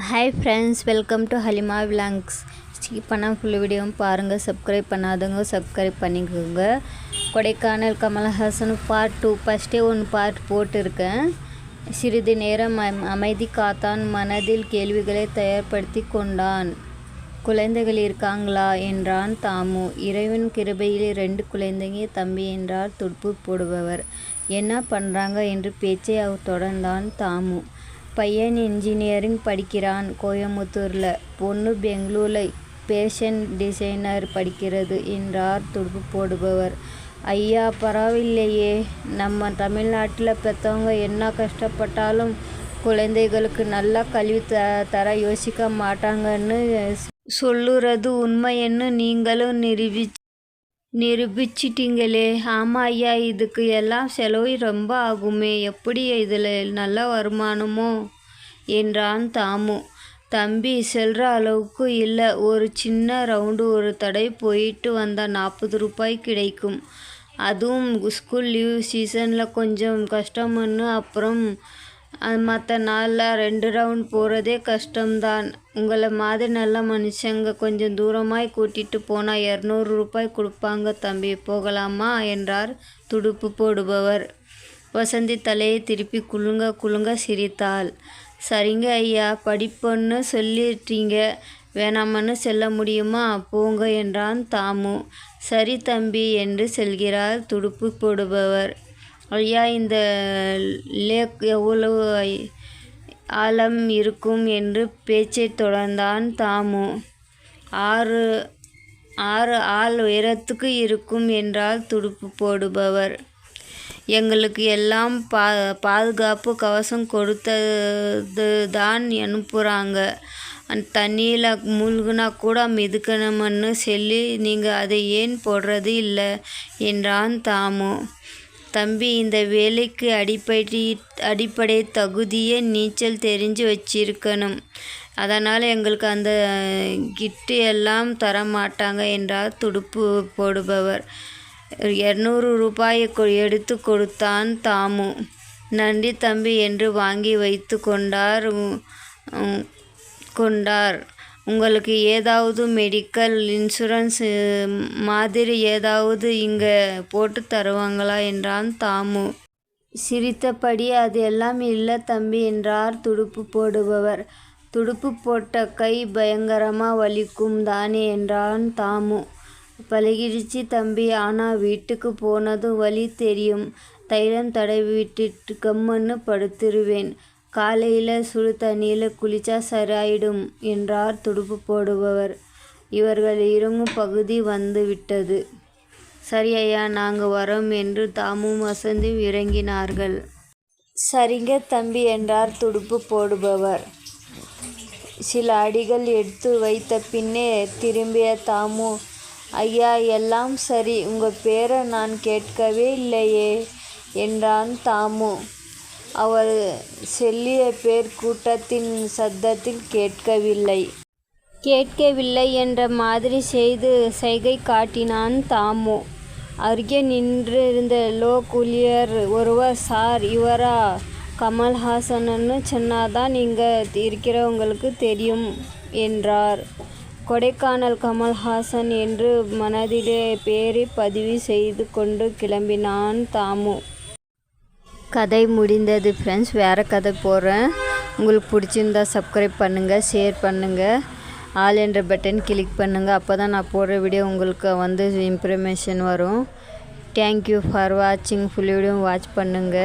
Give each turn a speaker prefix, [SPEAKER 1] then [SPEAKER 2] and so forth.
[SPEAKER 1] Hi friends welcome to Halima vlogs skip பண்ணால் full வீடியோவும் பாருங்கள் சப்ஸ்கிரைப் பண்ணாதவங்க சப்ஸ்கிரைப் பண்ணிக்கோங்க. கொடைக்கானல் கமல்ஹாசன் பார்ட் டூ ஃபஸ்ட்டே ஒன்று பார்ட் போட்டிருக்கேன். சிறிது நேரம் அம்- அமைதி காத்தான் மனதில் கேள்விகளை தயார்படுத்தி கொண்டான். குழந்தைகள் இருக்காங்களா? என்றான் தாமு. இறைவன் கிருபையில் ரெண்டு குழந்தைங்க தம்பி என்றார் துடுப்பு போடுபவர். என்ன பண்ணுறாங்க என்று பேச்சை அவர் தொடர்ந்தான் தாமு. பையன் இன்ஜினியரிங் படிக்கிறான் கோயம்புத்தூரில். பொண்ணு பெங்களூரில் ஃபேஷன் டிசைனர் படிக்கிறது என்றார் துடுப்பு போடுபவர். ஐயா பரவாயில்லையே. நம்ம தமிழ்நாட்டில் பெற்றவங்க என்ன கஷ்டப்பட்டாலும் குழந்தைகளுக்கு நல்லா கல்வி த தர யோசிக்க மாட்டாங்கன்னு சொல்லுறது உண்மைன்னு நீங்களும் நிரூபி நிரூபிச்சிட்டிங்களே. ஆமாம் ஐயா இதுக்கு எல்லாம் செலவு ரொம்ப ஆகுமே. எப்படி இதில் நல்ல வருமானமோ? என்றான் தாமு. தம்பி செல்ற அளவுக்கு இல்லை. ஒரு சின்ன ரவுண்டு ஒரு தடை போயிட்டு வந்தால் நாற்பது ரூபாய் கிடைக்கும். அதுவும் ஸ்கூல் லீவ் சீசனில் கொஞ்சம் கஷ்டம்னு அப்புறம் மற்ற நாளில் ரெண்டு ரவுண்ட் போகிறதே கஷ்டம்தான். உங்களை மாதிரி நல்ல மனுஷங்க கொஞ்சம் தூரமாய் கூட்டிகிட்டு போனால் இரநூறு ரூபாய் கொடுப்பாங்க தம்பி. போகலாமா? என்றார் துடுப்பு போடுபவர். வசந்தி தலையை திருப்பி குலுங்க குலுங்க சிரித்தாள். சரிங்க ஐயா படிப்புன்னு சொல்லிட்டீங்க. வேணாமன்னு செல்ல முடியுமா? போங்க என்றான் தாமு. சரி தம்பி என்று செல்கிறார் துடுப்பு போடுபவர். ஐயா இந்த லேக் எவ்வளவு ஆழம் இருக்கும் என்று பேச்சைத் தொடர்ந்தான் தாமு. ஆறு ஆறு ஆள் உயரத்துக்கு இருக்கும் என்றால் துடுப்பு போடுபவர். எங்களுக்கு எல்லாம் பா பாதுகாப்பு கவசம் கொடுத்தது தான் அனுப்புகிறாங்க தண்ணியில் மூழ்கினா கூட மிதுக்கணும்னு சொல்லி நீங்கள் அதை ஏன் போடுறது இல்லை? என்றான் தாமு. தம்பி இந்த வேலைக்கு அடிப்படை அடிப்படை தகுதியே நீச்சல் தெரிஞ்சு வச்சிருக்கணும். அதனால் எங்களுக்கு அந்த கிட்டு எல்லாம் தர மாட்டாங்க என்றார் துடுப்பு போடுபவர். இரநூறு ரூபாயை கொ- எடுத்து கொடுத்தான் தாமு. நன்றி தம்பி என்று வாங்கி வைத்து கொண்டார் கொண்டார். உங்களுக்கு ஏதாவது மெடிக்கல் இன்சூரன்ஸ் மாதிரி ஏதாவது இங்கே போட்டு தருவாங்களா என்றான் தாமு. சிரித்தபடி அது எல்லாம் இல்லை தம்பி என்றார் துடுப்பு போடுபவர். துடுப்பு போட்ட கை பயங்கரமாக வலிக்கும் தானே என்றான் தாமு. பழகிடுச்சு தம்பி ஆனால் வீட்டுக்கு போனதும் வழி தெரியும். தைலம் தடவி விட்டுட்டு கம்முன்னு படுத்துருவேன். காலையில் சுடு தண்ணியில் குளிச்சா சரியாயிடும் என்றார் துடுப்பு போடுபவர். இவர்கள் இறங்கும் பகுதி வந்து விட்டது. சரி ஐயா நாங்கள் வரோம் என்று தாமும் வசந்தியும் இறங்கினார்கள். சரிங்க தம்பி என்றார் துடுப்பு போடுபவர். சில அடிகள் எடுத்து வைத்த பின்னே திரும்பிய தாமு ஐயா எல்லாம் சரி. உங்கள் பேரை நான் கேட்கவே இல்லையே என்றான் தாமு. அவர் செல்லிய பேர் கூட்டத்தின் சத்தத்தில் கேட்கவில்லை. கேட்கவில்லை என்ற மாதிரி செய்து சைகை காட்டினான் தாமு. அருகே நின்றிருந்த லோக் ஊழியர் ஒருவர் சார் இவரா? கமல்ஹாசன்னு சொன்னாதான் இங்கே இருக்கிறவங்களுக்கு தெரியும் என்றார். கொடைக்கானல் கமல்ஹாசன் என்று மனதிலே பேரை பதிவு செய்து கொண்டு கிளம்பினான் தாமு. கதை முடிந்தது ஃப்ரெண்ட்ஸ் வேறு கதை போடுறேன் உங்களுக்கு பிடிச்சிருந்தா சப்ஸ்கிரைப் பண்ணுங்கள் ஷேர் பண்ணுங்கள் ஆல் என்ற பட்டன் கிளிக் பண்ணுங்கள் அப்போ தான் நான் போடுற வீடியோ உங்களுக்கு வந்து இன்ஃபர்மேஷன் வரும். தேங்க்யூ ஃபார் வாட்சிங் ஃபுல் வீடியோ வாட்ச் பண்ணுங்கள்